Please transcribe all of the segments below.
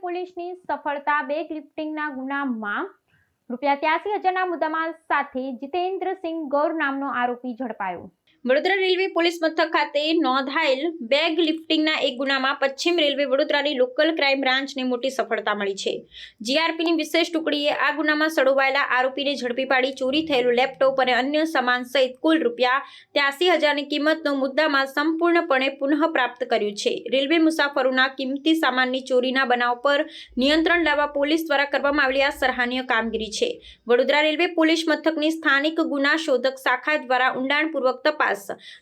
પોલીસની સફળતા બેગ લિફ્ટિંગના ગુનામાં રૂપિયા ત્યાસી હજારના મુદ્દામાલ સાથે જીતેન્દ્રસિંહ ગૌર નામનો આરોપી ઝડપાયો. વડોદરા રેલવે પોલીસ મથક ખાતે નોંધાયેલ બેગ લિફ્ટિંગના એક ગુનામાં પશ્ચિમ રેલવે વડોદરાની લોકલ ક્રાઇમ બ્રાન્ચને મોટી સફળતા મળી છે. જીઆરપીની વિશેષ ટુકડીએ આ ગુનામાં સડોવાયેલા આરોપીને ઝડપી પાડી ચોરી થયેલું લેપટોપ અને અન્ય સામાન સહિત કુલ રૂપિયા ત્યાસી હજારની કિંમતનો મુદ્દામાં સંપૂર્ણપણે પુનઃ પ્રાપ્ત કર્યું છે. રેલવે મુસાફરોના કિંમતી સામાનની ચોરીના બનાવ પર નિયંત્રણ લાવવા પોલીસ દ્વારા કરવામાં આવેલી આ સરાહનીય કામગીરી છે. વડોદરા રેલવે પોલીસ મથકની સ્થાનિક ગુના શોધક શાખા દ્વારા ઊંડાણપૂર્વક તપાસ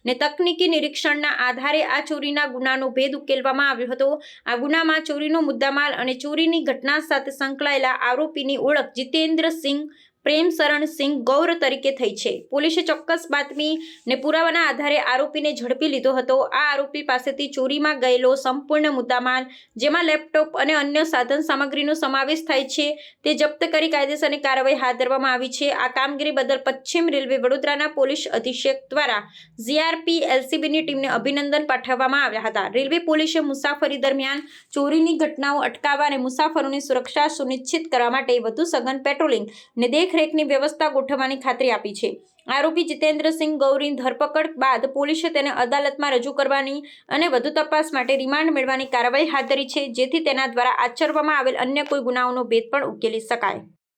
ને તકનીકી નિરીક્ષણના આધારે આ ચોરીના ગુનાનો ભેદ ઉકેલવામાં આવ્યો હતો. આ ગુનામાં ચોરીનો મુદ્દામાલ અને ચોરીની ઘટના સાથે સંકળાયેલા આરોપીની ઓળખ જીતેન્દ્રસિંહ પ્રેમશરણ સિંહ ગૌર તરીકે થઈ છે. પોલીસે ચોક્કસ બાતમી ને પુરાવાના આધારે આરોપીને ઝડપી લીધો હતો. આ આરોપી પાસેથી ચોરીમાં ગયેલો સંપૂર્ણ મુદ્દામાલ, જેમાં લેપટોપ અને અન્ય સાધન સામગ્રીનો સમાવેશ થાય છે, તે જપ્ત કરી કાયદેસરની કાર્યવાહી હાથ ધરવામાં આવી છે. આ કામગીરી બદલ પશ્ચિમ રેલવે વડોદરાના પોલીસ અધિક્ષક દ્વારા જીઆરપી એલસીબીની ટીમને અભિનંદન પાઠવવામાં આવ્યા હતા. રેલવે પોલીસે મુસાફરી દરમિયાન ચોરીની ઘટનાઓ અટકાવવા અને મુસાફરોની સુરક્ષા સુનિશ્ચિત કરવા માટે વધુ સઘન પેટ્રોલિંગ ને દેખરેખની વ્યવસ્થા ગોઠવવાની ખાતરી આપી છે. આરોપી જીતેન્દ્રસિંહ ગૌરીની ધરપકડ બાદ પોલીસે તેને અદાલતમાં રજૂ કરવાની અને વધુ તપાસ માટે રિમાન્ડ મેળવવાની કાર્યવાહી હાથ ધરી છે, જેથી તેના દ્વારા આચરવામાં આવેલ અન્ય કોઈ ગુનાઓનો ભેદ પણ ઉકેલી શકાય.